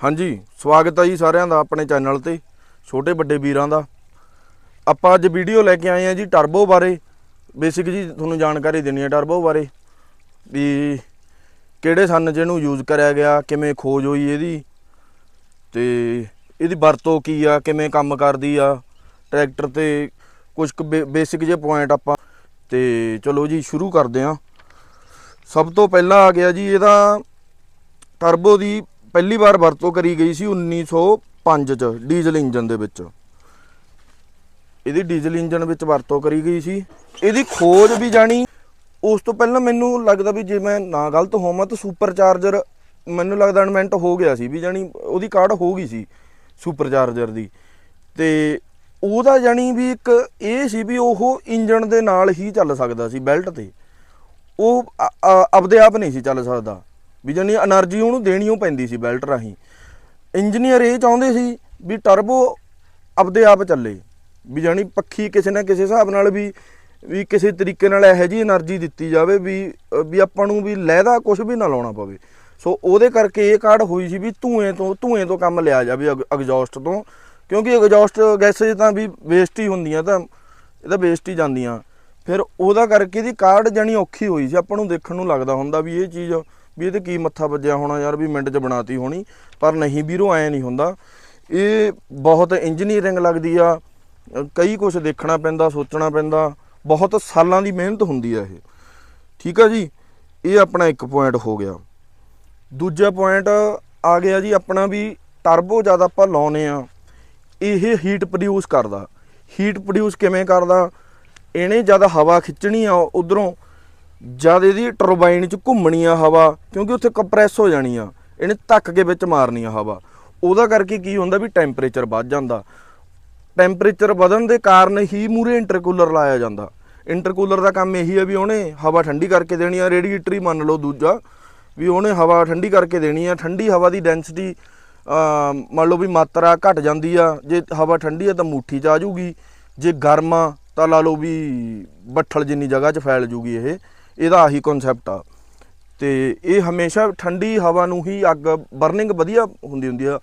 ਹਾਂਜੀ, ਸਵਾਗਤ ਹੈ ਜੀ ਸਾਰਿਆਂ ਦਾ ਆਪਣੇ ਚੈਨਲ ਤੇ, ਛੋਟੇ ਵੱਡੇ ਵੀਰਾਂ ਦਾ। ਆਪਾਂ ਅੱਜ ਵੀਡੀਓ ਲੈ ਕੇ ਆਏ ਆ ਜੀ ਟਰਬੋ ਬਾਰੇ। ਬੇਸਿਕ ਜੀ ਤੁਹਾਨੂੰ ਜਾਣਕਾਰੀ ਦੇਣੀ ਹੈ ਟਰਬੋ ਬਾਰੇ। ਵੀ ਕਿਹੜੇ ਸੰਨ 'ਚ ਇਹਨੂੰ ਯੂਜ਼ ਕਰਿਆ ਗਿਆ, ਕਿਵੇਂ ਖੋਜ ਹੋਈ ਇਹਦੀ, ਤੇ ਇਹਦੀ ਵਰਤੋਂ ਕੀ ਆ, ਕਿਵੇਂ ਕੰਮ ਕਰਦੀ ਆ, ਟਰੈਕਟਰ ਤੇ ਕੁਝ ਕੁ ਬੇਸਿਕ ਜੇ ਪੁਆਇੰਟ ਆਪਾਂ। ਤੇ ਚਲੋ ਜੀ ਸ਼ੁਰੂ ਕਰਦੇ ਆ। ਸਭ ਤੋਂ ਪਹਿਲਾਂ ਆ ਗਿਆ ਜੀ ਇਹਦਾ ਟਰਬੋ ਦੀ ਪਹਿਲੀ ਵਾਰ ਵਰਤੋਂ ਕਰੀ ਗਈ ਸੀ 1905 ਚ, ਡੀਜ਼ਲ ਇੰਜਨ ਦੇ ਵਿੱਚ। ਇਹਦੀ ਡੀਜ਼ਲ ਇੰਜਨ ਵਿੱਚ ਵਰਤੋਂ ਕਰੀ ਗਈ ਸੀ। ਇਹਦੀ ਖੋਜ ਵੀ ਜਾਣੀ। ਉਸ ਤੋਂ ਪਹਿਲਾਂ ਮੈਨੂੰ ਲੱਗਦਾ ਵੀ ਜੇ ਮੈਂ ਨਾ ਗਲਤ ਹੋਵਾਂ ਤਾਂ ਸੁਪਰ ਚਾਰਜਰ ਮੈਨੂੰ ਲੱਗਦਾ ਇਨਵੈਂਟ ਹੋ ਗਿਆ ਸੀ ਵੀ ਜਾਣੀ ਉਹਦੀ ਕਾਰਡ ਹੋ ਗਈ ਸੀ ਸੁਪਰ ਚਾਰਜਰ ਦੀ। ਤੇ ਉਹਦਾ ਜਾਣੀ ਵੀ ਇੱਕ ਇਹ ਸੀ ਵੀ ਉਹ ਇੰਜਨ ਦੇ ਨਾਲ ਹੀ ਚੱਲ ਸਕਦਾ ਸੀ ਬੈਲਟ ਤੇ। ਉਹ ਆਪਦੇ ਆਪ ਨਹੀਂ ਸੀ ਚੱਲ ਸਕਦਾ। ਵੀ ਜਾਨੀ એનર્ਜੀ ਉਹਨੂੰ ਦੇਣੀ ਉਹ ਪੈਂਦੀ ਸੀ ਬੈਲਟ ਰਾਹੀਂ। ਇੰਜੀਨੀਅਰ ਇਹ ਚਾਹੁੰਦੇ ਸੀ ਵੀ ਟਰਬੋ ਆਪਦੇ ਆਪ ਚੱਲੇ। ਵੀ ਜਾਨੀ ਪੱਖੀ ਕਿਸੇ ਨਾ ਕਿਸੇ ਹਿਸਾਬ ਨਾਲ ਵੀ ਵੀ ਕਿਸੇ ਤਰੀਕੇ ਨਾਲ ਇਹੋ ਜੀ એનર્ਜੀ ਦਿੱਤੀ ਜਾਵੇ ਵੀ ਵੀ ਆਪਾਂ ਨੂੰ ਵੀ ਲਹਿਦਾ ਕੁਝ ਵੀ ਨਾ ਲਾਉਣਾ ਪਵੇ। ਸੋ ਉਹਦੇ ਕਰਕੇ ਇਹ ਕਾਰਡ ਹੋਈ ਸੀ ਵੀ ਧੂਏ ਤੋਂ ਧੂਏ ਤੋਂ ਕੰਮ ਲਿਆ ਜਾਵੇ ਐਗਜ਼ੌਸਟ ਤੋਂ। ਕਿਉਂਕਿ ਐਗਜ਼ੌਸਟ ਗੈਸੇਜ ਤਾਂ ਵੀ ਵੇਸਟ ਹੀ ਹੁੰਦੀਆਂ ਤਾਂ, ਇਹ ਤਾਂ ਵੇਸਟ ਹੀ ਜਾਂਦੀਆਂ। ਫਿਰ ਉਹਦਾ ਕਰਕੇ ਦੀ ਕਾਰਡ ਜਾਨੀ ਔਖੀ ਹੋਈ ਸੀ। ਆਪਾਂ ਨੂੰ ਦੇਖਣ ਨੂੰ ਲੱਗਦਾ ਹੁੰਦਾ ਵੀ ਇਹ ਚੀਜ਼ ਵੀ ਇਹਦੇ ਕੀ ਮੱਥਾ ਵੱਜਿਆ ਹੋਣਾ ਯਾਰ ਵੀ ਮਿੰਟ 'ਚ ਬਣਾਤੀ ਹੋਣੀ, ਪਰ ਨਹੀਂ ਵੀਰੋ, ਐ ਨਹੀਂ ਹੁੰਦਾ। ਇਹ ਬਹੁਤ ਇੰਜੀਨੀਅਰਿੰਗ ਲੱਗਦੀ ਆ, ਕਈ ਕੁਝ ਦੇਖਣਾ ਪੈਂਦਾ, ਸੋਚਣਾ ਪੈਂਦਾ, ਬਹੁਤ ਸਾਲਾਂ ਦੀ ਮਿਹਨਤ ਹੁੰਦੀ ਆ ਇਹ। ਠੀਕ ਆ ਜੀ? ਇਹ ਆਪਣਾ ਇੱਕ ਪੁਆਇੰਟ ਹੋ ਗਿਆ। ਦੂਜਾ ਪੁਆਇੰਟ ਆ ਗਿਆ ਜੀ ਆਪਣਾ ਵੀ ਟਰਬੋ ਜਦ ਆਪਾਂ ਲਾਉਨੇ ਆ, ਇਹ ਹੀਟ ਪ੍ਰੋਡਿਊਸ ਕਰਦਾ। ਹੀਟ ਪ੍ਰੋਡਿਊਸ ਕਿਵੇਂ ਕਰਦਾ? ਇਹਨੇ ਜਦ ਹਵਾ ਖਿੱਚਣੀ ਆ ਉਧਰੋਂ ਜਦ ਇਹਦੀ ਟਰਬਾਈਨ ਚ ਘੁੰਮਣੀ ਆ ਹਵਾ, ਕਿਉਂਕਿ ਉੱਥੇ ਕੰਪਰੈਸ ਹੋ ਜਾਣੀ ਆ, ਇਹਨੇ ਧੱਕ ਕੇ ਵਿੱਚ ਮਾਰਨੀ ਆ ਹਵਾ। ਉਹਦਾ ਕਰਕੇ ਕੀ ਹੁੰਦਾ ਵੀ ਟੈਂਪਰੇਚਰ ਵੱਧ ਜਾਂਦਾ। ਟੈਂਪਰੇਚਰ ਵਧਣ ਦੇ ਕਾਰਨ ਹੀ ਮੂਰੇ ਇੰਟਰਕੂਲਰ ਲਾਇਆ ਜਾਂਦਾ। ਇੰਟਰਕੂਲਰ ਦਾ ਕੰਮ ਇਹੀ ਹੈ ਵੀ ਉਹਨੇ ਹਵਾ ਠੰਡੀ ਕਰਕੇ ਦੇਣੀ ਆ ਰੇਡੀਏਟਰ ਹੀ ਮੰਨ ਲਓ ਦੂਜਾ, ਵੀ ਉਹਨੇ ਹਵਾ ਠੰਡੀ ਕਰਕੇ ਦੇਣੀ ਆ। ਠੰਡੀ ਹਵਾ ਦੀ ਡੈਂਸਿਟੀ ਮੰਨ ਲਓ ਵੀ ਮਾਤਰਾ ਘਟ ਜਾਂਦੀ ਆ। ਜੇ ਹਵਾ ਠੰਡੀ ਆ ਤਾਂ ਮੁੱਠੀ ਚ ਆ ਜਾਊਗੀ ਜੇ ਗਰਮ ਆ ਤਾਂ ਲਾ ਲਓ ਵੀ ਬੱਠਲ ਜਿੰਨੀ ਜਗ੍ਹਾ 'ਚ ਫੈਲ ਜੂਗੀ ਇਹ। ਇਹਦਾ ਆਹੀ ਕਨਸੈਪਟ ਆ। ਤੇ ਇਹ ਹਮੇਸ਼ਾ ਠੰਡੀ ਹਵਾ ਨੂੰ ਹੀ ਅੱਗ ਬਰਨਿੰਗ ਵਧੀਆ ਹੁੰਦੀ ਹੁੰਦੀ ਆ।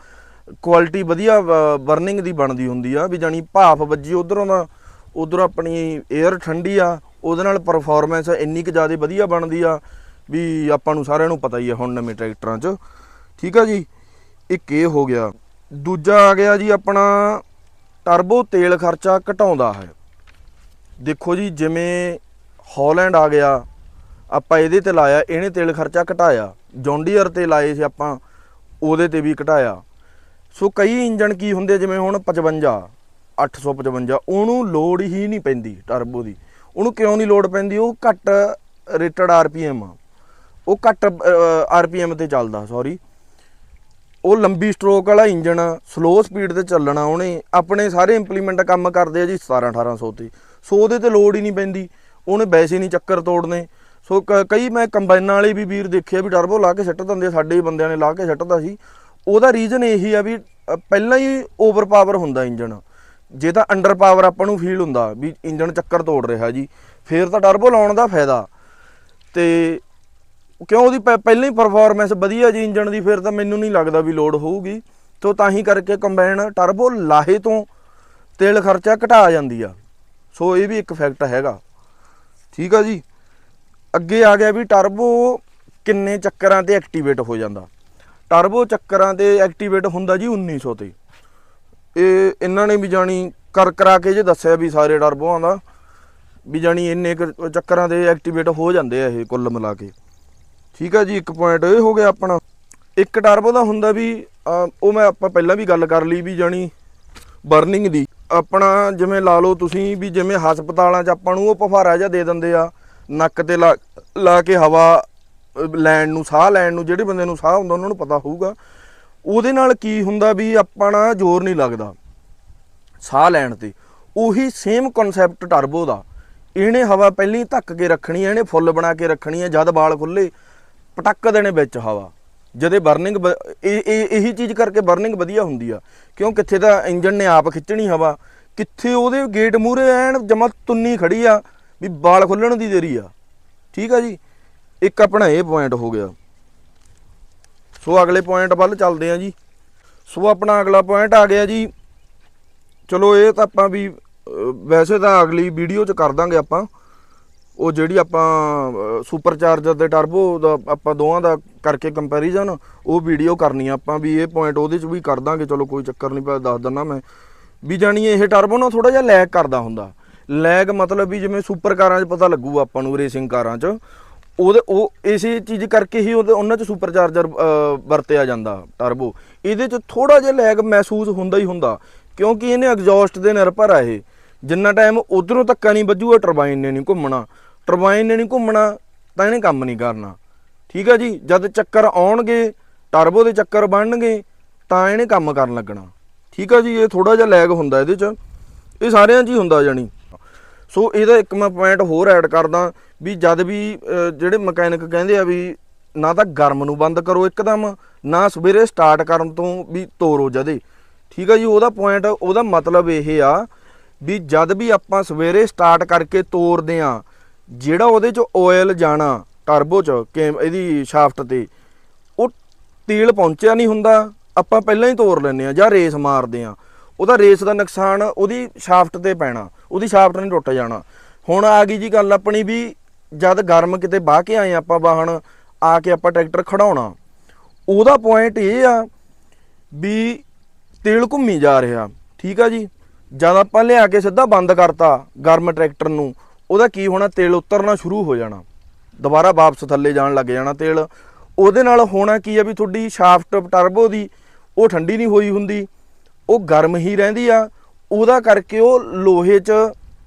ਕੁਆਲਿਟੀ ਵਧੀਆ ਬਰਨਿੰਗ ਦੀ ਬਣਦੀ ਹੁੰਦੀ ਆ, ਵੀ ਜਾਨੀ ਭਾਫ ਵੱਜੀ ਉਧਰੋਂ ਦਾ ਉਧਰ ਆਪਣੀ 에ਅਰ ਠੰਡੀ ਆ, ਉਹਦੇ ਨਾਲ ਪਰਫਾਰਮੈਂਸ ਇੰਨੀ ਕੁ ਜ਼ਿਆਦਾ ਵਧੀਆ ਬਣਦੀ ਆ, ਵੀ ਆਪਾਂ ਨੂੰ ਸਾਰਿਆਂ ਨੂੰ ਪਤਾ ਹੀ ਆ ਹੁਣ ਨਵੇਂ ਟਰੈਕਟਰਾਂ 'ਚ। ਠੀਕ ਆ ਜੀ? ਇੱਕ ਇਹ ਹੋ ਗਿਆ। ਦੂਜਾ ਆ ਗਿਆ ਜੀ ਆਪਣਾ ਟਰਬੋ ਤੇਲ ਖਰਚਾ ਘਟਾਉਂਦਾ ਹੈ। ਦੇਖੋ ਜੀ, ਜਿਵੇਂ ਹਾਲੈਂਡ ਆ ਗਿਆ ਆਪਾਂ ਇਹਦੇ ਤੇ ਲਾਇਆ, ਇਹਨੇ ਤੇਲ ਖਰਚਾ ਘਟਾਇਆ। ਜੌਂਡੀਅਰ ਤੇ ਲਾਏ ਸੀ ਆਪਾਂ, ਉਹਦੇ ਤੇ ਵੀ ਘਟਾਇਆ। ਸੋ ਕਈ ਇੰਜਨ ਕੀ ਹੁੰਦੇ, ਜਿਵੇਂ ਹੁਣ 55 855 ਉਹਨੂੰ ਲੋਡ ਹੀ ਨਹੀਂ ਪੈਂਦੀ ਟਰਬੋ ਦੀ। ਉਹਨੂੰ ਕਿਉਂ ਨਹੀਂ ਲੋਡ ਪੈਂਦੀ? ਉਹ ਘੱਟ ਰੇਟਡ ਆਰਪੀਐਮ ਆ। ਉਹ ਘੱਟ ਆਰਪੀਐਮ ਤੇ ਚੱਲਦਾ ਸੌਰੀ ਉਹ ਲੰਬੀ ਸਟ੍ਰੋਕ ਵਾਲਾ ਇੰਜਨ ਸਲੋ ਸਪੀਡ ਤੇ ਚੱਲਣਾ ਉਹਨੇ। ਆਪਣੇ ਸਾਰੇ ਇੰਪਲੀਮੈਂਟ ਕੰਮ ਕਰਦੇ ਆ ਜੀ 17 1800 ਤੇ। ਸੋ ਉਹਦੇ ਤੇ ਲੋਡ ਹੀ ਨਹੀਂ ਪੈਂਦੀ। ਉਹਨੇ ਵੈਸੇ ਨਹੀਂ ਚੱਕਰ ਤੋੜਨੇ। ਸੋ ਕ- ਕਈ ਮੈਂ ਕੰਬਾਈਨਾਂ ਵਾਲੇ ਵੀ ਵੀਰ ਦੇਖਿਆ ਵੀ ਟਰਬੋ ਲਾ ਕੇ ਸਿੱਟ ਦਿੰਦੇ ਸਾਡੇ ਹੀ ਬੰਦਿਆਂ ਨੇ ਲਾ ਕੇ ਸਿੱਟਦਾ ਸੀ। ਉਹਦਾ ਰੀਜ਼ਨ ਇਹੀ ਆ ਵੀ ਪਹਿਲਾਂ ਹੀ ਓਵਰ ਪਾਵਰ ਹੁੰਦਾ ਇੰਜਨ ਜੇ ਤਾਂ ਅੰਡਰ ਪਾਵਰ ਆਪਾਂ ਨੂੰ ਫੀਲ ਹੁੰਦਾ ਵੀ ਇੰਜਨ ਚੱਕਰ ਤੋੜ ਰਿਹਾ ਜੀ, ਫੇਰ ਤਾਂ ਟਰਬੋ ਲਾਉਣ ਦਾ ਫਾਇਦਾ। ਤੇ ਕਿਉਂ ਉਹਦੀ ਪਹਿ- ਪਹਿਲਾਂ ਹੀ ਪਰਫਾਰਮੈਂਸ ਵਧੀਆ ਜੀ ਇੰਜਨ ਦੀ, ਫਿਰ ਤਾਂ ਮੈਨੂੰ ਨਹੀਂ ਲੱਗਦਾ ਵੀ ਲੋਡ ਹੋਊਗੀ। ਤੋਂ ਤਾਂ ਹੀ ਕਰਕੇ ਕੰਬਾਈਨ ਟਰਬੋ ਲਾਹੇ ਤੋਂ ਤੇਲ ਖਰਚਾ ਘਟਾ ਜਾਂਦੀ ਆ। ਸੋ ਇਹ ਵੀ ਇੱਕ ਫੈਕਟ ਹੈਗਾ। ਠੀਕ ਆ ਜੀ? ਅੱਗੇ ਆ ਗਿਆ ਵੀ ਟਰਬੋ ਕਿੰਨੇ ਚੱਕਰਾਂ ਤੇ ਐਕਟੀਵੇਟ ਹੋ ਜਾਂਦਾ। ਟਰਬੋ ਚੱਕਰਾਂ ਤੇ ਐਕਟੀਵੇਟ ਹੁੰਦਾ ਜੀ 1900 ਤੇ। ਇਹ ਇਹਨਾਂ ਨੇ ਵੀ ਜਾਣੀ ਕਰ ਕਰਾ ਕੇ ਜੇ ਦੱਸਿਆ ਵੀ ਸਾਰੇ ਟਰਬੋਆਂ ਦਾ, ਵੀ ਜਾਣੀ ਇੰਨੇ ਚੱਕਰਾਂ ਦੇ ਐਕਟੀਵੇਟ ਹੋ ਜਾਂਦੇ ਆ ਇਹ ਕੁੱਲ ਮਿਲਾ ਕੇ। ਠੀਕ ਆ ਜੀ, ਇੱਕ ਪੁਆਇੰਟ ਇਹ ਹੋ ਗਿਆ ਆਪਣਾ। ਇੱਕ ਟਰਬੋ ਦਾ ਹੁੰਦਾ ਵੀ ਉਹ ਮੈਂ ਆਪਾਂ ਪਹਿਲਾਂ ਵੀ ਗੱਲ ਕਰ ਲਈ ਵੀ ਜਾਣੀ ਬਰਨਿੰਗ ਦੀ। ਆਪਣਾ ਜਿਵੇਂ ਲਾ ਲਓ ਤੁਸੀਂ ਵੀ ਜਿਵੇਂ ਹਸਪਤਾਲਾਂ 'ਚ ਆਪਾਂ ਨੂੰ ਉਹ ਪਫਾਰਾ ਜਿਹਾ ਦੇ ਦਿੰਦੇ ਆ। ਨੱਕ ਤੇ ਲਾ ਲਾ ਕੇ ਹਵਾ ਲੈਣ ਨੂੰ, ਸਾਹ ਲੈਣ ਨੂੰ, ਜਿਹੜੇ ਬੰਦੇ ਨੂੰ ਸਾਹ ਹੁੰਦਾ, ਉਹਨਾਂ ਨੂੰ ਪਤਾ ਹੋਊਗਾ। ਉਹਦੇ ਨਾਲ ਕੀ ਹੁੰਦਾ ਵੀ ਆਪਣਾ ਜ਼ੋਰ ਨਹੀਂ ਲੱਗਦਾ ਸਾਹ ਲੈਣ ਤੇ। ਉਹੀ ਸੇਮ ਕਨਸੈਪਟ ਟਰਬੋ ਦਾ। ਇਹਨੇ ਹਵਾ ਪਹਿਲਾਂ ਧੱਕ ਕੇ ਰੱਖਣੀ ਹੈ, ਇਹਨੇ ਫੁੱਲ ਬਣਾ ਕੇ ਰੱਖਣੀ ਹੈ, ਜਦ ਬਾਲ ਖੁੱਲੇ ਪਟੱਕ ਦੇਣੇ ਵਿੱਚ ਹਵਾ। ਜਦੇ ਬਰਨਿੰਗ ਇਹ ਇਹ, ਇਹੀ ਚੀਜ਼ ਕਰਕੇ ਬਰਨਿੰਗ ਵਧੀਆ ਹੁੰਦੀ ਆ। ਕਿਉਂ? ਕਿੱਥੇ ਤਾਂ ਇੰਜਨ ਨੇ ਆਪ ਖਿੱਚਣੀ ਹਵਾ। ਕਿੱਥੇ ਉਹਦੇ ਗੇਟ ਮੂਹਰੇ ਐਨ ਜਮਾ ਤੁੰਨੀ ਖੜੀ ਆ। ਵੀ ਵਾਲ ਖੁੱਲਣ ਦੀ ਦੇਰੀ ਆ। ਠੀਕ ਆ ਜੀ? ਇੱਕ ਆਪਣਾ ਇਹ ਪੁਆਇੰਟ ਹੋ ਗਿਆ। ਸੋ ਅਗਲੇ ਪੁਆਇੰਟ ਵੱਲ ਚੱਲਦੇ ਆ ਜੀ। ਸੋ ਆਪਣਾ ਅਗਲਾ ਪੁਆਇੰਟ ਆ ਗਿਆ ਜੀ। ਚਲੋ ਇਹ ਤਾਂ ਆਪਾਂ ਵੀ ਵੈਸੇ ਤਾਂ ਅਗਲੀ ਵੀਡੀਓ 'ਚ ਕਰ ਦਾਂਗੇ ਆਪਾਂ। ਉਹ ਜਿਹੜੀ ਆਪਾਂ ਸੁਪਰ ਚਾਰਜਰ ਤੇ ਟਰਬੋ ਦਾ ਆਪਾਂ ਦੋਵਾਂ ਦਾ ਕਰਕੇ ਕੰਪੈਰੀਜ਼ਨ ਉਹ ਵੀਡੀਓ ਕਰਨੀ ਆ ਆਪਾਂ ਵੀ ਇਹ ਪੁਆਇੰਟ ਉਹਦੇ 'ਚ ਵੀ ਕਰ ਦਾਂਗੇ। ਚਲੋ ਕੋਈ ਚੱਕਰ ਨਹੀਂ ਪਿਆ ਦੱਸ ਦਿੰਦਾ ਮੈਂ। ਵੀ ਜਾਣੀ ਇਹ ਟਰਬੋ ਨਾ ਥੋੜਾ ਜਿਹਾ ਲੈਗ ਕਰਦਾ ਹੁੰਦਾ। ਲੈਗ ਮਤਲਬ ਵੀ ਜਿਵੇਂ ਸੁਪਰ ਕਾਰਾਂ 'ਚ ਪਤਾ ਲੱਗੂ ਆਪਾਂ ਨੂੰ, ਰੇਸਿੰਗ ਕਾਰਾਂ 'ਚ, ਉਹਦੇ ਉਹ ਇਸੇ ਚੀਜ਼ ਕਰਕੇ ਹੀ ਉਹਦੇ ਉਹਨਾਂ 'ਚ ਸੁਪਰ ਚਾਰਜਰ ਵਰਤਿਆ ਜਾਂਦਾ ਟਰਬੋ ਇਹਦੇ 'ਚ ਥੋੜਾ ਜਿਹਾ ਲੈਗ ਮਹਿਸੂਸ ਹੁੰਦਾ ਹੀ ਹੁੰਦਾ, ਕਿਉਂਕਿ ਇਹਨੇ ਐਗਜ਼ੌਸਟ ਦੇ ਨਿਰਭਰ ਆ ਇਹ। ਜਿੰਨਾ ਟਾਈਮ ਉਧਰੋਂ ਧੱਕਾ ਨਹੀਂ ਵੱਜੂਗਾ ਟਰਬਾਈਨ ਨੇ ਨਹੀਂ ਘੁੰਮਣਾ। ਟਰਬਾਈਨ ਨੇ ਨਹੀਂ ਘੁੰਮਣਾ, ਤਾਂ ਇਹਨੇ ਕੰਮ ਨਹੀਂ ਕਰਨਾ। ਠੀਕ ਆ ਜੀ? ਜਦ ਚੱਕਰ ਆਉਣਗੇ ਟਰਬੋ ਦੇ ਚੱਕਰ ਬਣਨਗੇ, ਤਾਂ ਇਹਨੇ ਕੰਮ ਕਰਨ ਲੱਗਣਾ। ਠੀਕ ਆ ਜੀ? ਇਹ ਥੋੜਾ ਜਿਹਾ ਲੈਗ ਹੁੰਦਾ ਇਹਦੇ 'ਚ। ਇਹ ਸਾਰਿਆਂ 'ਚ ਹੀ ਹੁੰਦਾ ਜਾਣੀ। ਸੋ ਇਹਦਾ ਇੱਕ ਮੈਂ ਪੁਆਇੰਟ ਹੋਰ ਐਡ ਕਰਦਾ ਵੀ ਜਦ ਵੀ ਜਿਹੜੇ ਮਕੈਨਿਕ ਕਹਿੰਦੇ ਆ ਵੀ ਨਾ ਤਾਂ ਗਰਮ ਨੂੰ ਬੰਦ ਕਰੋ ਇੱਕਦਮ, ਨਾ ਸਵੇਰੇ ਸਟਾਰਟ ਕਰਨ ਤੋਂ ਵੀ ਤੋਰੋ ਜਦੇ। ਠੀਕ ਆ ਜੀ, ਉਹਦਾ ਪੁਆਇੰਟ ਉਹਦਾ ਮਤਲਬ ਇਹ ਆ ਵੀ ਜਦ ਵੀ ਆਪਾਂ ਸਵੇਰੇ ਸਟਾਰਟ ਕਰਕੇ ਤੋਰਦੇ ਆ, ਜਿਹੜਾ ਉਹਦੇ ਚ ਆਇਲ ਜਾਣਾ ਟਰਬੋ ਚ ਕਿ ਇਹਦੀ ਸ਼ਾਫਟ ਤੇ, ਉਹ ਤੇਲ ਪਹੁੰਚਿਆ ਨਹੀਂ ਹੁੰਦਾ, ਆਪਾਂ ਪਹਿਲਾਂ ਹੀ ਤੋਰ ਲੈਂਦੇ ਆ ਜਾਂ ਰੇਸ ਮਾਰਦੇ ਆ। ਉਹਦਾ ਰੇਸ ਦਾ ਨੁਕਸਾਨ ਉਹਦੀ ਸ਼ਾਫਟ ਤੇ ਪੈਣਾ, ਉਹਦੀ ਸ਼ਾਫਟ ਨਹੀਂ ਟੁੱਟ ਜਾਣਾ। ਹੁਣ ਆ ਗਈ ਜੀ ਗੱਲ ਆਪਣੀ ਵੀ ਜਦ ਗਰਮ ਕਿਤੇ ਬਾਹ ਕੇ ਆਏ ਆਪਾਂ ਵਾਹਣ, ਆ ਕੇ ਆਪਾਂ ਟਰੈਕਟਰ ਖੜਾਉਣਾ। ਉਹਦਾ ਪੁਆਇੰਟ ਇਹ ਆ ਵੀ ਤੇਲ ਘੁੰਮੀ ਜਾ ਰਿਹਾ, ਠੀਕ ਆ ਜੀ? ਜਦ ਆਪਾਂ ਲਿਆ ਕੇ ਸਿੱਧਾ ਬੰਦ ਕਰਤਾ ਗਰਮ ਟਰੈਕਟਰ ਨੂੰ, ਉਹਦਾ ਕੀ ਹੋਣਾ? ਤੇਲ ਉਤਰਨਾ ਸ਼ੁਰੂ ਹੋ ਜਾਣਾ। ਦੁਬਾਰਾ ਵਾਪਸ ਥੱਲੇ ਜਾਣ ਲੱਗ ਜਾਣਾ ਤੇਲ। ਉਹਦੇ ਨਾਲ ਹੋਣਾ ਕੀ ਆ ਵੀ ਤੁਹਾਡੀ ਸ਼ਾਫਟ ਟਰਬੋ ਦੀ, ਉਹ ਠੰਡੀ ਨਹੀਂ ਹੋਈ ਹੁੰਦੀ। ਉਹ ਗਰਮ ਹੀ ਰਹਿੰਦੀ ਆ, ਉਹਦਾ ਕਰਕੇ ਉਹ ਲੋਹੇ 'ਚ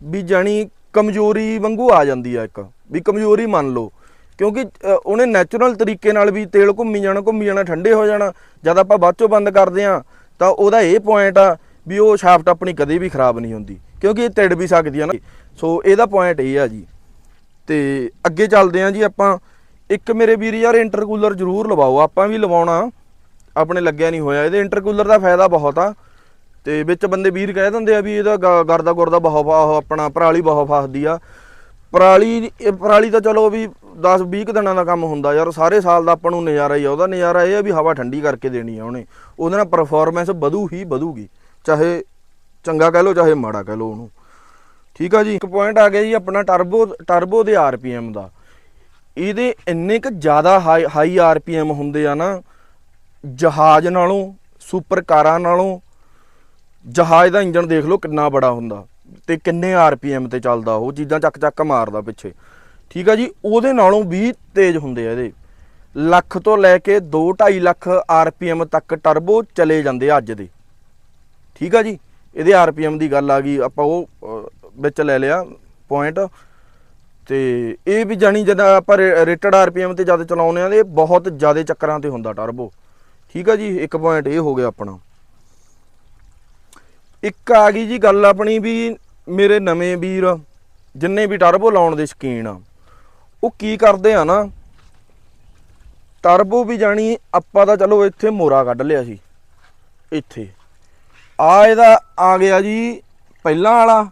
ਵੀ ਜਾਣੀ ਕਮਜ਼ੋਰੀ ਵਾਂਗੂ ਆ ਜਾਂਦੀ ਆ ਇੱਕ, ਵੀ ਕਮਜ਼ੋਰੀ ਮੰਨ ਲਓ। ਕਿਉਂਕਿ ਉਹਨੇ ਨੈਚੁਰਲ ਤਰੀਕੇ ਨਾਲ ਵੀ ਤੇਲ ਘੁੰਮੀ ਜਾਣਾ ਘੁੰਮੀ ਜਾਣਾ, ਠੰਡੇ ਹੋ ਜਾਣਾ, ਜਦ ਆਪਾਂ ਬਾਅਦ ਚੋਂ ਬੰਦ ਕਰਦੇ ਆ, ਤਾਂ ਉਹਦਾ ਇਹ ਪੁਆਇੰਟ ਆ ਵੀ ਉਹ ਸ਼ਾਫਟ ਆਪਣੀ ਕਦੇ ਵੀ ਖਰਾਬ ਨਹੀਂ ਹੁੰਦੀ, ਕਿਉਂਕਿ ਇਹ ਤਿੜ ਵੀ ਸਕਦੀ ਆ ਨਾ। ਸੋ, ਇਹਦਾ ਪੁਆਇੰਟ ਇਹ ਆ ਜੀ। ਤੇ ਅੱਗੇ ਚੱਲਦੇ ਆ ਜੀ ਆਪਾਂ। ਇੱਕ ਮੇਰੇ ਵੀਰ ਯਾਰ ਇੰਟਰਕੂਲਰ ਜ਼ਰੂਰ ਲਵਾਓ, ਆਪਾਂ ਵੀ ਲਵਾਉਣਾ। ਆਪਣੇ ਲੱਗਿਆ ਨਹੀਂ ਹੋਇਆ, ਇਹਦੇ ਇੰਟਰਕੂਲਰ ਦਾ ਫਾਇਦਾ ਬਹੁਤ ਆ। ਤੇ ਵਿੱਚ ਬੰਦੇ ਵੀਰ ਕਹਿ ਦਿੰਦੇ ਆ ਵੀ ਇਹਦਾ ਗ- ਗਰਦਾ ਗੁਰਦਾ ਬਹੁਤ ਫਾ- ਉਹ ਆਪਣਾ ਪਰਾਲੀ ਬਹੁਤ ਫਸਦੀ ਆ। ਪਰਾਲੀ, ਇਹ ਪਰਾਲੀ ਤਾਂ ਚਲੋ ਵੀ 10 20 ਕੁ ਦਿਨਾਂ ਦਾ ਕੰਮ ਹੁੰਦਾ ਯਾਰ, ਸਾਰੇ ਸਾਲ ਦਾ ਆਪਾਂ ਨੂੰ ਨਜ਼ਾਰਾ ਹੀ ਆ। ਉਹਦਾ ਨਜ਼ਾਰਾ ਇਹ ਆ ਵੀ ਹਵਾ ਠੰਡੀ ਕਰਕੇ ਦੇਣੀ ਆ ਉਹਨੇ। ਉਹਦੇ ਨਾਲ ਪਰਫਾਰਮੈਂਸ ਵਧੂ ਹੀ ਵਧੂਗੀ, ਚਾਹੇ ਚੰਗਾ ਕਹਿ ਲਓ, ਚਾਹੇ ਮਾੜਾ ਕਹਿ ਲਓ ਉਹਨੂੰ। ਠੀਕ ਆ ਜੀ? ਇੱਕ ਪੁਆਇੰਟ ਆ ਗਿਆ ਜੀ ਆਪਣਾ ਟਰਬੋ ਟਰਬੋ ਦੇ ਆਰਪੀਐਮ ਦਾ। ਇਹਦੇ ਇੰਨੇ ਕੁ ਜ਼ਿਆਦਾ ਹਾਈ ਹਾਈ ਆਰਪੀਐਮ ਹੁੰਦੇ ਆ ਨਾ, ਜਹਾਜ਼ ਨਾਲੋਂ ਸੁਪਰ ਕਾਰਾਂ ਨਾਲੋਂ ਜਹਾਜ਼ ਦਾ ਇੰਜਨ ਦੇਖ ਲਓ ਕਿੰਨਾ ਬੜਾ ਹੁੰਦਾ ਤੇ ਕਿੰਨੇ ਆਰਪੀਐਮ ਤੇ ਚੱਲਦਾ ਉਹ ਚੀਜ਼ਾਂ ਚੱਕ ਚੱਕ ਮਾਰਦਾ ਪਿੱਛੇ। ਠੀਕ ਆ ਜੀ? ਉਹਦੇ ਨਾਲੋਂ ਵੀ ਤੇਜ਼ ਹੁੰਦੇ ਆ ਇਹਦੇ। ਲੱਖ ਤੋਂ ਲੈ ਕੇ 2.5 ਲੱਖ ਆਰਪੀਐਮ ਤੱਕ ਟਰਬੋ ਚਲੇ ਜਾਂਦੇ ਆ ਅੱਜ ਦੇ। ਠੀਕ ਆ ਜੀ? ਇਹਦੇ ਆਰਪੀਐਮ ਦੀ ਗੱਲ ਆ ਗਈ, ਆਪਾਂ ਉਹ ਵਿੱਚ ਲੈ ਲਿਆ ਪੁਆਇੰਟ ਤੇ ਇਹ ਵੀ ਜਾਣੀ ਜਦੋਂ ਆਪਾਂ ਰੇਟਡ ਆਰਪੀਐਮ ਤੇ ਜਦ ਚਲਾਉਂਦੇ ਆ, ਇਹ ਬਹੁਤ ਜ਼ਿਆਦਾ ਚੱਕਰਾਂ ਤੇ ਹੁੰਦਾ ਟਰਬੋ ਠੀਕ ਆ ਜੀ? ਇੱਕ ਪੁਆਇੰਟ ਇਹ ਹੋ ਗਿਆ ਆਪਣਾ। ਇੱਕ ਆ ਗਈ ਜੀ ਗੱਲ ਆਪਣੀ ਵੀ ਮੇਰੇ ਨਵੇਂ ਵੀਰ, ਜਿੰਨੇ ਵੀ ਟਰਬੋ ਲਾਉਣ ਦੇ ਸ਼ਕੀਨ ਆ, ਉਹ ਕੀ ਕਰਦੇ ਆ ਨਾ, ਟਰਬੋ ਵੀ ਜਾਣੀ ਆਪਾਂ ਤਾਂ ਚਲੋ ਇੱਥੇ ਮੋਰਾ ਕੱਢ ਲਿਆ ਸੀ, ਇੱਥੇ। ਆ ਇਹਦਾ ਆ ਗਿਆ ਜੀ ਪਹਿਲਾਂ ਵਾਲਾ,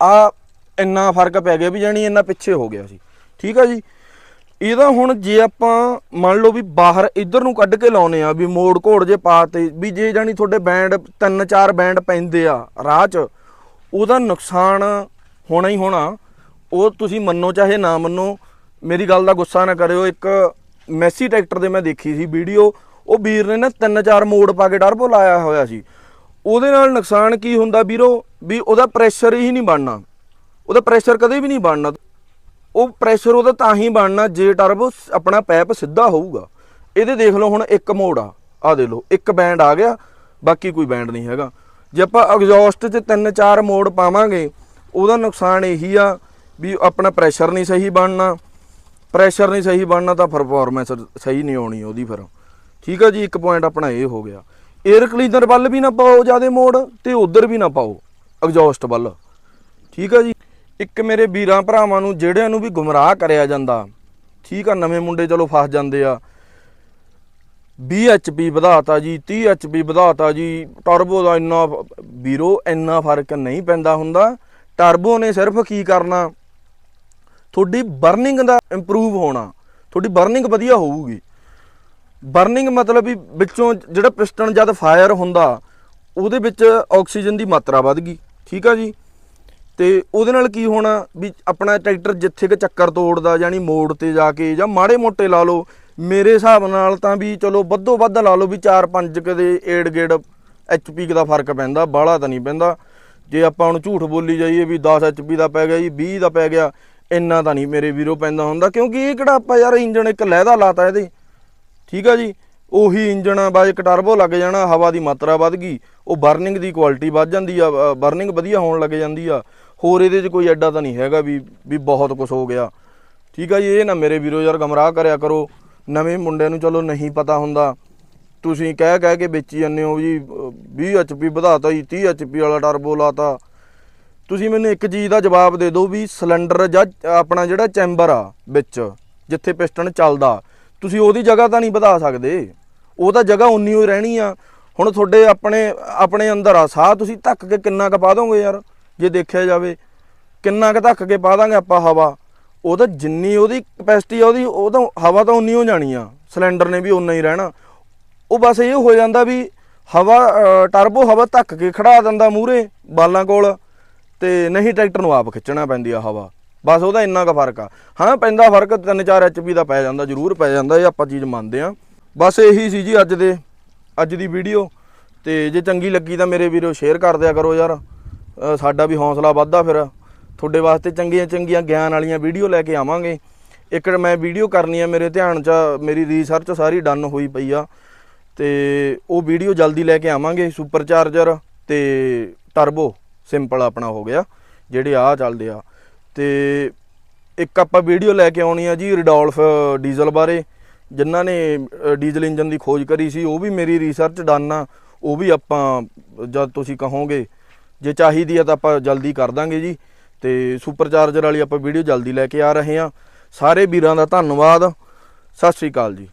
ਆ ਇੰਨਾ ਫ਼ਰਕ ਪੈ ਗਿਆ ਵੀ ਜਾਣੀ ਇੰਨਾ ਪਿੱਛੇ ਹੋ ਗਿਆ ਸੀ। ਠੀਕ ਆ ਜੀ? ਇਹਦਾ ਹੁਣ ਜੇ ਆਪਾਂ ਮੰਨ ਲਓ ਵੀ ਬਾਹਰ ਇੱਧਰ ਨੂੰ ਕੱਢ ਕੇ ਲਾਉਨੇ ਆ, ਵੀ ਮੋੜ ਘੋੜ ਜੇ ਪਾਤੇ ਵੀ ਜੇ ਜਾਣੀ ਤੁਹਾਡੇ ਬੈਂਡ ਤਿੰਨ ਚਾਰ ਬੈਂਡ ਪੈਂਦੇ ਆ ਰਾਹ 'ਚ, ਉਹਦਾ ਨੁਕਸਾਨ ਹੋਣਾ ਹੀ ਹੋਣਾ। ਉਹ ਤੁਸੀਂ ਮੰਨੋ ਚਾਹੇ ਨਾ ਮੰਨੋ, ਮੇਰੀ ਗੱਲ ਦਾ ਗੁੱਸਾ ਨਾ ਕਰਿਓ। ਇੱਕ ਮੈਸੀ ਟਰੈਕਟਰ ਦੇ ਮੈਂ ਦੇਖੀ ਸੀ ਵੀਡੀਓ, ਉਹ ਵੀਰ ਨੇ ਨਾ ਤਿੰਨ ਚਾਰ ਮੋੜ ਪਾ ਕੇ ਟਰਬੋ ਲਾਇਆ ਹੋਇਆ ਸੀ। ਉਹਦੇ ਨਾਲ ਨੁਕਸਾਨ ਕੀ ਹੁੰਦਾ ਵੀਰੋ? ਵੀ ਉਹਦਾ ਪ੍ਰੈਸ਼ਰ ਹੀ ਨਹੀਂ ਬਣਨਾ। ਉਹਦਾ ਪ੍ਰੈਸ਼ਰ ਕਦੇ ਵੀ ਨਹੀਂ ਬਣਨਾ। ਉਹ ਪ੍ਰੈਸ਼ਰ ਉਹਦਾ ਤਾਂ ਹੀ ਬਣਨਾ ਜੇ ਟਰਬੋ ਆਪਣਾ ਪੈਪ ਸਿੱਧਾ ਹੋਊਗਾ। ਇਹਦੇ ਦੇਖ ਲਓ ਹੁਣ ਇੱਕ ਮੋੜ ਆ ਆ ਦੇ ਲਓ, ਇੱਕ ਬੈਂਡ ਆ ਗਿਆ, ਬਾਕੀ ਕੋਈ ਬੈਂਡ ਨਹੀਂ ਹੈਗਾ। ਜੇ ਆਪਾਂ ਐਗਜ਼ੌਸਟ 'ਚ ਤਿੰਨ ਚਾਰ ਮੋੜ ਪਾਵਾਂਗੇ, ਉਹਦਾ ਨੁਕਸਾਨ ਇਹੀ ਆ ਵੀ ਆਪਣਾ ਪ੍ਰੈਸ਼ਰ ਨਹੀਂ ਸਹੀ ਬਣਨਾ। ਪ੍ਰੈਸ਼ਰ ਨਹੀਂ ਸਹੀ ਬਣਨਾ ਤਾਂ ਪਰਫਾਰਮੈਂਸ ਸਹੀ ਨਹੀਂ ਆਉਣੀ ਉਹਦੀ ਫਿਰ। ਠੀਕ ਆ ਜੀ, ਇੱਕ ਪੁਆਇੰਟ ਆਪਣਾ ਇਹ ਹੋ ਗਿਆ। 에ਅਰ ਕਲੀਨਰ ਵੱਲ ਵੀ ਨਾ ਪਾਓ ਜਿਆਦੇ ਮੋੜ ਤੇ ਉਧਰ ਵੀ ਨਾ ਪਾਓ ਐਗਜ਼ੌਸਟ ਵੱਲ। ਠੀਕ ਆ ਜੀ? ਇੱਕ ਮੇਰੇ ਵੀਰਾਂ ਭਰਾਵਾਂ ਨੂੰ, ਜਿਹੜਿਆਂ ਨੂੰ ਵੀ ਗੁੰਮਰਾਹ ਕਰਿਆ ਜਾਂਦਾ। ਠੀਕ ਆ, ਨਵੇਂ ਮੁੰਡੇ ਚਲੋ ਫਸ ਜਾਂਦੇ ਆ। 20 ਐਚਪੀ ਵਧਾਤਾ ਜੀ 30 ਐਚਪੀ ਵਧਾਤਾ ਜੀ। ਟਰਬੋ ਦਾ ਇੰਨਾ ਵੀਰੋ, ਇੰਨਾ ਫ਼ਰਕ ਨਹੀਂ ਪੈਂਦਾ ਹੁੰਦਾ। ਟਰਬੋ ਨੇ ਸਿਰਫ ਕੀ ਕਰਨਾ? ਤੁਹਾਡੀ ਬਰਨਿੰਗ ਦਾ ਇੰਪਰੂਵ ਹੋਣਾ। ਤੁਹਾਡੀ ਬਰਨਿੰਗ ਵਧੀਆ ਹੋਊਗੀ। ਬਰਨਿੰਗ ਮਤਲਬ ਵੀ ਵਿੱਚੋਂ ਜਿਹੜਾ ਪਿਸਟਨ ਜਦ ਫਾਇਰ ਹੁੰਦਾ, ਉਹਦੇ ਵਿੱਚ ਆਕਸੀਜਨ ਦੀ ਮਾਤਰਾ ਵੱਧ ਗਈ। ਠੀਕ ਆ ਜੀ? ਤੇ ਉਹਦੇ ਨਾਲ ਕੀ ਹੋਣਾ ਵੀ ਆਪਣਾ ਟਰੈਕਟਰ ਜਿੱਥੇ ਕਿ ਚੱਕਰ ਤੋੜਦਾ, ਯਾਨੀ ਮੋੜ ਤੇ ਜਾ ਕੇ ਜਾਂ ਮਾੜੇ ਮੋਟੇ ਲਾ ਲਓ, ਮੇਰੇ ਹਿਸਾਬ ਨਾਲ ਤਾਂ ਵੀ ਚਲੋ ਵੱਧੋ ਵੱਧ ਲਾ ਲਓ ਵੀ 4-5 ਕਦੇ ਏਡ ਗੇੜ ਐਚਪੀ ਦਾ ਫ਼ਰਕ ਪੈਂਦਾ, ਬਾਹਲਾ ਤਾਂ ਨਹੀਂ ਪੈਂਦਾ। ਜੇ ਆਪਾਂ ਹੁਣ ਝੂਠ ਬੋਲੀ ਜਾਈਏ ਵੀ 10 ਐਚਪੀ ਦਾ ਪੈ ਗਿਆ ਜੀ 20 ਦਾ ਪੈ ਗਿਆ, ਇੰਨਾ ਤਾਂ ਨਹੀਂ ਮੇਰੇ ਵੀਰੋ ਪੈਂਦਾ ਹੁੰਦਾ, ਕਿਉਂਕਿ ਇਹ ਕਿਹੜਾ ਆਪਾਂ ਯਾਰ ਇੰਜਣ ਇੱਕ ਲਹਿਦਾ ਲਾਤਾ ਇਹਦੇ। ਠੀਕ ਆ ਜੀ? ਉਹੀ ਇੰਜਣ ਆ ਬਾ ਇੱਕ ਟਰਬੋ ਲੱਗ ਜਾਣਾ, ਹਵਾ ਦੀ ਮਾਤਰਾ ਵੱਧ ਗਈ, ਉਹ ਬਰਨਿੰਗ ਦੀ ਕੁਆਲਿਟੀ ਵੱਧ ਜਾਂਦੀ ਆ ਬਰਨਿੰਗ ਵਧੀਆ ਹੋਣ ਲੱਗ ਜਾਂਦੀ ਆ। ਹੋਰ ਇਹਦੇ 'ਚ ਕੋਈ ਐਡਾ ਤਾਂ ਨਹੀਂ ਹੈਗਾ ਵੀ ਵੀ ਬਹੁਤ ਕੁਝ ਹੋ ਗਿਆ। ਠੀਕ ਆ ਜੀ, ਇਹ ਨਾ ਮੇਰੇ ਵੀਰੋ ਯਾਰ ਗਮਰਾਹ ਕਰਿਆ ਕਰੋ। ਨਵੇਂ ਮੁੰਡਿਆਂ ਨੂੰ ਚਲੋ ਨਹੀਂ ਪਤਾ ਹੁੰਦਾ। ਤੁਸੀਂ ਕਹਿ ਕਹਿ ਕੇ ਵੇਚੀ ਜਾਂਦੇ ਹੋ ਜੀ ਅਹ 20 ਐਚਪੀ ਵਧਾਤਾ ਜੀ 30 ਐਚਪੀ ਵਾਲਾ ਟਰਬੋ ਲਾਤਾ ਤੁਸੀਂ ਮੈਨੂੰ ਇੱਕ ਚੀਜ਼ ਦਾ ਜਵਾਬ ਦੇ ਦਿਓ ਵੀ ਸਿਲੰਡਰ ਜਾਂ ਆਪਣਾ ਜਿਹੜਾ ਚੈਂਬਰ ਆ ਵਿੱਚ, ਜਿੱਥੇ ਪਿਸਟਨ ਚੱਲਦਾ, ਤੁਸੀਂ ਉਹਦੀ ਜਗ੍ਹਾ ਤਾਂ ਨਹੀਂ ਵਧਾ ਸਕਦੇ। ਉਹ ਤਾਂ ਜਗ੍ਹਾ ਉਨੀ ਹੀ ਰਹਿਣੀ ਆ। ਹੁਣ ਤੁਹਾਡੇ ਆਪਣੇ ਆਪਣੇ ਅੰਦਰ ਆ, ਸਾਹ ਤੁਸੀਂ ਧੱਕ ਕੇ ਕਿੰਨਾ ਕੁ ਪਾ ਦੋਗੇ ਯਾਰ? ਜੇ ਦੇਖਿਆ ਜਾਵੇ, ਕਿੰਨਾ ਕੁ ਧੱਕ ਕੇ ਪਾ ਦਾਂਗੇ ਆਪਾਂ ਹਵਾ। ਉਹ ਤਾਂ ਜਿੰਨੀ ਉਹਦੀ ਕਪੈਸਿਟੀ ਆ ਉਹਦੀ, ਉਹ ਤਾਂ ਹਵਾ ਤਾਂ ਉਨੀ ਹੋ ਜਾਣੀ ਆ। ਸਿਲੰਡਰ ਨੇ ਵੀ ਉਨਾ ਹੀ ਰਹਿਣਾ। ਉਹ ਬਸ ਇਹ ਹੋ ਜਾਂਦਾ ਵੀ ਹਵਾ ਟਰਬੋ ਹਵਾ ਧੱਕ ਕੇ ਖੜਾ ਦਿੰਦਾ ਮੂਰੇ ਬਾਲਾਂ ਕੋਲ ਤੇ ਨਹੀਂ ਟਰੈਕਟਰ ਨੂੰ ਆਪ ਖਿੱਚਣਾ ਪੈਂਦੀ ਆ ਹਵਾ। ਬਸ ਉਹਦਾ ਇੰਨਾ ਕੁ ਫ਼ਰਕ ਆ। ਹਾਂ, ਪੈਂਦਾ ਫ਼ਰਕ 3-4 ਐਚਪੀ ਦਾ ਪੈ ਜਾਂਦਾ, ਜ਼ਰੂਰ ਪੈ ਜਾਂਦਾ, ਇਹ ਆਪਾਂ ਚੀਜ਼ ਮੰਨਦੇ ਆ। ਬਸ ਇਹੀ ਸੀ ਜੀ ਅੱਜ ਦੇ, ਅੱਜ ਦੀ ਵੀਡੀਓ ਤੇ ਜੇ ਚੰਗੀ ਲੱਗੀ ਤਾਂ ਮੇਰੇ ਵੀਰੋ ਸ਼ੇਅਰ ਕਰ ਦਿਆ ਕਰੋ ਯਾਰ। ਸਾਡਾ ਵੀ ਹੌਸਲਾ ਵੱਧਦਾ ਫਿਰ। ਤੁਹਾਡੇ ਵਾਸਤੇ ਚੰਗੀਆਂ ਚੰਗੀਆਂ ਗਿਆਨ ਵਾਲੀਆਂ ਵੀਡੀਓ ਲੈ ਕੇ ਆਵਾਂਗੇ। ਇੱਕ ਮੈਂ ਵੀਡੀਓ ਕਰਨੀ ਆ, ਮੇਰੇ ਧਿਆਨ 'ਚ ਮੇਰੀ ਰਿਸਰਚ ਸਾਰੀ ਡਨ ਹੋਈ ਪਈ ਆ। ਤੇ ਉਹ ਵੀਡੀਓ ਜਲਦੀ ਲੈ ਕੇ ਆਵਾਂਗੇ ਸੁਪਰ ਚਾਰਜਰ ਤੇ ਟਰਬੋ ਸਿੰਪਲ ਆਪਣਾ ਹੋ ਗਿਆ, ਜਿਹੜੇ ਆ ਚੱਲਦੇ ਆ। ਤੇ ਇੱਕ ਆਪਾਂ ਵੀਡੀਓ ਲੈ ਕੇ ਆਉਣੀ ਆ ਜੀ ਰਿਡੋਲਫ ਡੀਜ਼ਲ ਬਾਰੇ। ਜਿਨ੍ਹਾਂ ਨੇ ਡੀਜ਼ਲ ਇੰਜਨ ਦੀ ਖੋਜ ਕਰੀ ਸੀ, ਉਹ ਵੀ ਮੇਰੀ ਰਿਸਰਚ ਡਨ ਆ। ਉਹ ਵੀ ਆਪਾਂ ਜਦ ਤੁਸੀਂ ਕਹੋਗੇ ਜੇ ਚਾਹੀਦੀ ਹੈ ਤਾਂ ਆਪਾਂ ਜਲਦੀ ਕਰ ਦਾਂਗੇ ਜੀ। ਤੇ ਸੁਪਰ ਚਾਰਜਰ ਵਾਲੀ ਆਪਾਂ ਵੀਡੀਓ ਜਲਦੀ ਲੈ ਕੇ ਆ ਰਹੇ ਹਾਂ। ਸਾਰੇ ਵੀਰਾਂ ਦਾ ਧੰਨਵਾਦ। ਸਤਿ ਸ੍ਰੀ ਅਕਾਲ ਜੀ।